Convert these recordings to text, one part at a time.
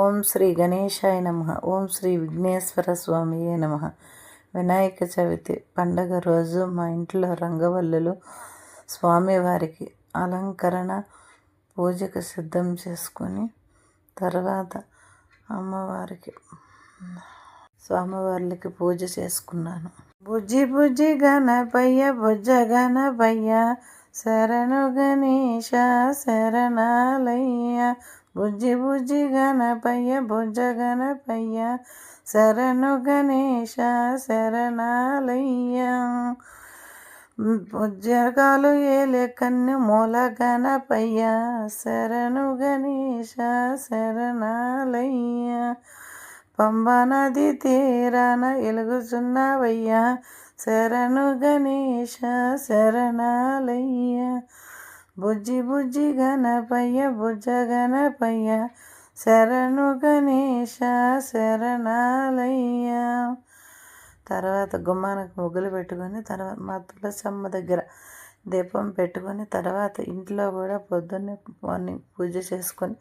ఓం శ్రీ గణేశాయ నమ. ఓం శ్రీ విఘ్నేశ్వర స్వామియే నమ. వినాయక చవితి పండగ రోజు మా ఇంట్లో రంగవల్లులు స్వామివారికి అలంకరణ పూజకు సిద్ధం చేసుకొని తర్వాత అమ్మవారికి స్వామివారికి పూజ చేసుకున్నాను. బుజ్జి బుజ్జి గణపయ్య బుజ్జ గణపయ్య శరణు గణేశ శరణాలయ్య బుజ్జి బుజ్జి గణపయ్య బుజ్జ గణపయ్య శరణు గణేశ శరణాలయ్య. బుజ్జగాలు ఏలే కన్ను మూల గణపయ్య శరణు గణేశ శరణాలయ్య. పంబా నది తీరాన ఎలుగుచున్నావయ్యా శరణు గణేశ శరణాలయ్య. బుజ్జి బుజ్జి గణపయ్య బుజ్జ గణపయ్య శరణు గణేశ శరణాలయ్య. తర్వాత గుమ్మానికి ముగ్గులు పెట్టుకొని తర్వాత మా తులసమ్మ దగ్గర దీపం పెట్టుకొని తర్వాత ఇంట్లో కూడా పొద్దున్నే మార్నింగ్ పూజ చేసుకొని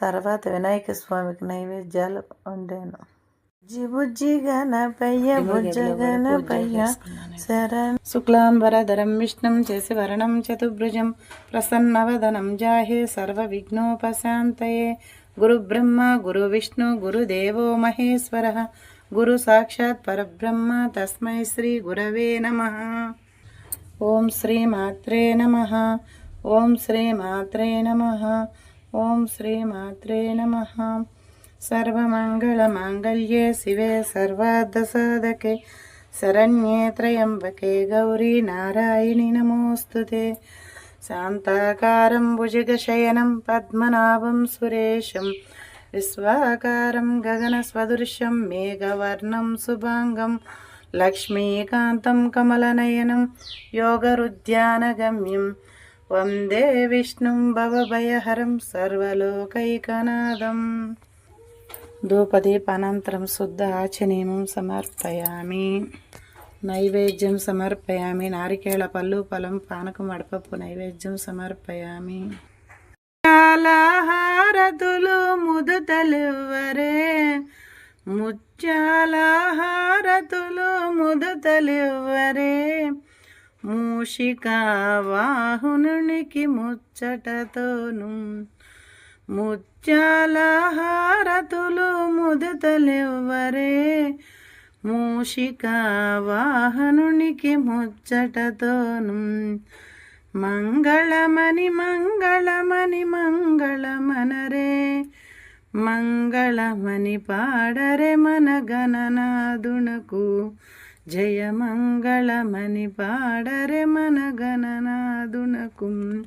తర్వాత వినాయక స్వామికి నైవేద్యాలు వండాను. బుజ్జి గణపయ్య బుజ్జ గణపయ్య శరణ్. శుక్లాంబరధరం విష్ణుం చేసి వరణం చతుర్భుజం ప్రసన్నవదనం జాహే సర్వ విఘ్నోపశాంతయే గురు బ్రహ్మ గురు విష్ణు గురుదేవో మహేశ్వర గురు సాక్షాత్ పరబ్రహ్మ తస్మై శ్రీ గురవే నమ. ఓం శ్రీ మాత్రే నమ. ఓం శ్రీ మాత్రే నమ. ఓం శ్రీ మాత్రే నమ. సర్వమంగళమాంగళ్యే శివే సర్వార్ధసాధకే శరణ్యే త్రయంబకే గౌరీ నారాయణి నమోస్తుతే శాంతాకారం భుజగశయనం పద్మనాభం సురేశం విశ్వాకారం గగనస్వదృశ్యం మేఘవర్ణం శుభాంగం లక్ష్మీకాంతం కమలనయనం యోగరుద్యానగమ్యం వందే విష్ణుం భవభయహరం సర్వలోకైకనాథం ధూపదీపానంతరం శుద్ధ ఆచనీయం సమర్పయామి నైవేద్యం సమర్పయామి నారికేళ పళ్ళు పొలం పానకం అడపప్పు నైవేద్యం సమర్పయామి హారతులు ముదుతలివ్వరే ముత్యాలహారతులు ముదుతలివ్వరే మూషికా వాహునునికి ముచ్చటతోను ముత్యాలహారతులు ముదతలెవ్వరే? మూషిక వాహనునికి ముచ్చటతోను. మంగళమని మంగళమని మంగళమనరే. మంగళమని పాడరే మన గణనాదునకు జయ మంగళమని పాడరే మన గణనాదునకు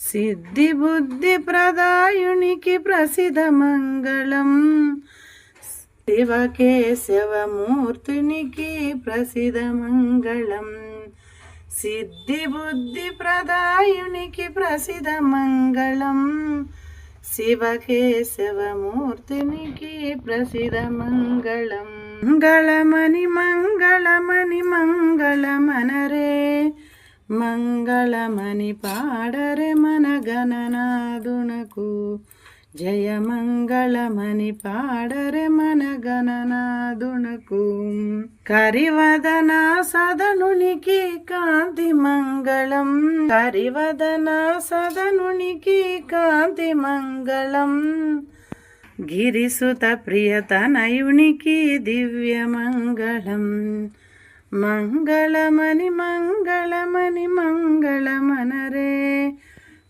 సిద్ధి బుద్ధి ప్రదాయునికి ప్రసిద్ధ మంగళం. శివకేశవమూర్తునికి ప్రసిద్ధ మంగళం. సిద్ధి బుద్ధి ప్రదాయునికి ప్రసిద్ధ మంగళం. శివకేశవమూర్తినికి ప్రసిద్ధ మంగళం. మంగళమని మంగళమని మంగళమనరే. మంగళమని పాడరే మన గణనాదునకు జయ మంగళమని పాడరే మన గణనాదునకు కరివదన సదనునికి కాంతి మంగళం. కరివదన సదనునికి కాంతి మంగళం. గిరిసుత ప్రియతనయునికి దివ్య మంగళం. మంగళమని మంగళమని మంగళమనరే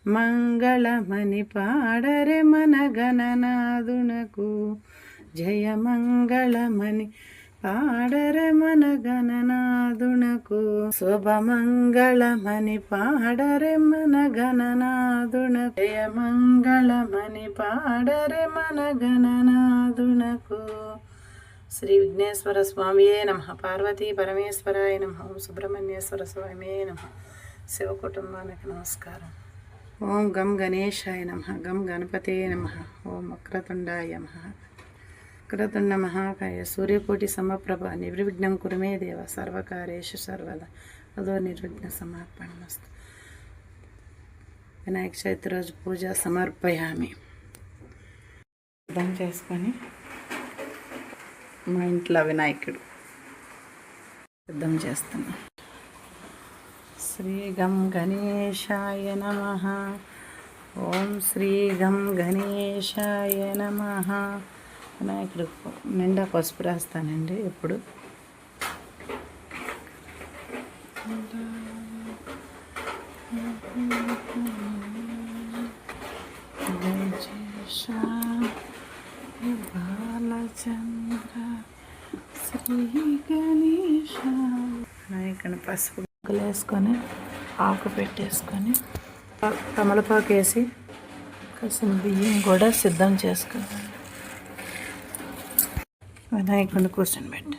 మంగళమని పాడరే మన గణనాదునకు జయ మంగళమని పాడరే మన గణనాదునకు శుభమంగళమని పాడరే మన గణనాదునకు జయ మంగళమని పాడరే మన గణనాదునకు శ్రీ విఘ్నేశ్వర స్వామియే నమ. పార్వతీ పరమేశ్వరాయ నమ. ఓం సుబ్రహ్మణ్యేశ్వర స్వామియే నమ. శివ కుటుంబానికి నమస్కారం. ఓం గం గణేశాయ నమ. గం గణపతే నమ. ఓం అక్రతుండాయ నమ. అక్రతుండ మహాకాయ సూర్యకోటి సమప్రభ నిర్విఘ్నం కురుమే దేవ సర్వకార్యేషు సర్వదా. అదో నిర్విఘ్న సమర్పణమస్తు. వినాయక చవితి రోజు పూజ సమర్పయామి. అర్థం చేసుకొని మా ఇంట్లో వినాయకుడు. సిద్ధం చేస్తున్నాం. శ్రీ గం గణేశాయ నమ. ఓం శ్రీ గం గణేశాయ నమ. వినాయకుడు నిండా పసుపు రాస్తానండి ఇప్పుడు గణేశ బాలచంద్ర శ్రీ గణేష ఇక్కడ పసుపు ముగ్గులు వేసుకొని ఆకు పెట్టేసుకొని తమలపాకు వేసి కాసిన బియ్యం కూడా సిద్ధం చేసుకోవాలి వినాయకుడిని కూర్చొని పెట్టి.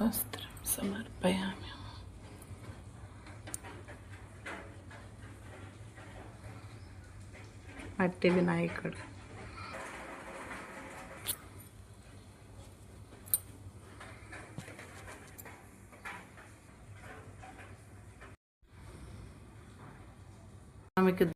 వస్త్రం సమర్పయామి. మట్టి వినాయకుడు ఆమెకు